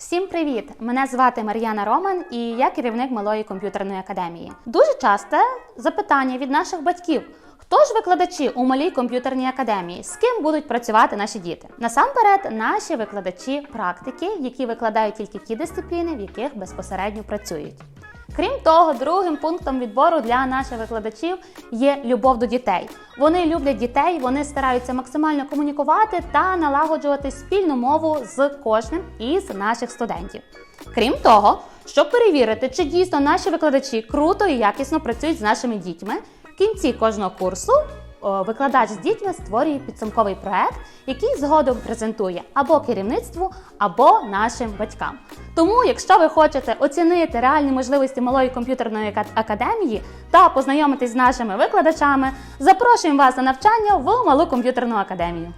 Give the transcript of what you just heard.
Всім привіт! Мене звати Мар'яна Роман і я керівник малої комп'ютерної академії. Дуже часте запитання від наших батьків. Хто ж викладачі у малій комп'ютерній академії? З ким будуть працювати наші діти? Насамперед, наші викладачі практики, які викладають тільки ті дисципліни, в яких безпосередньо працюють. Крім того, другим пунктом відбору для наших викладачів є любов до дітей. Вони люблять дітей, вони стараються максимально комунікувати та налагоджувати спільну мову з кожним із наших студентів. Крім того, щоб перевірити, чи дійсно наші викладачі круто і якісно працюють з нашими дітьми, в кінці кожного курсу викладач з дітьми створює підсумковий проект, який згодом презентує або керівництву, або нашим батькам. Тому, якщо ви хочете оцінити реальні можливості малої комп'ютерної ака- академії та познайомитись з нашими викладачами, запрошуємо вас на навчання в малу комп'ютерну академію.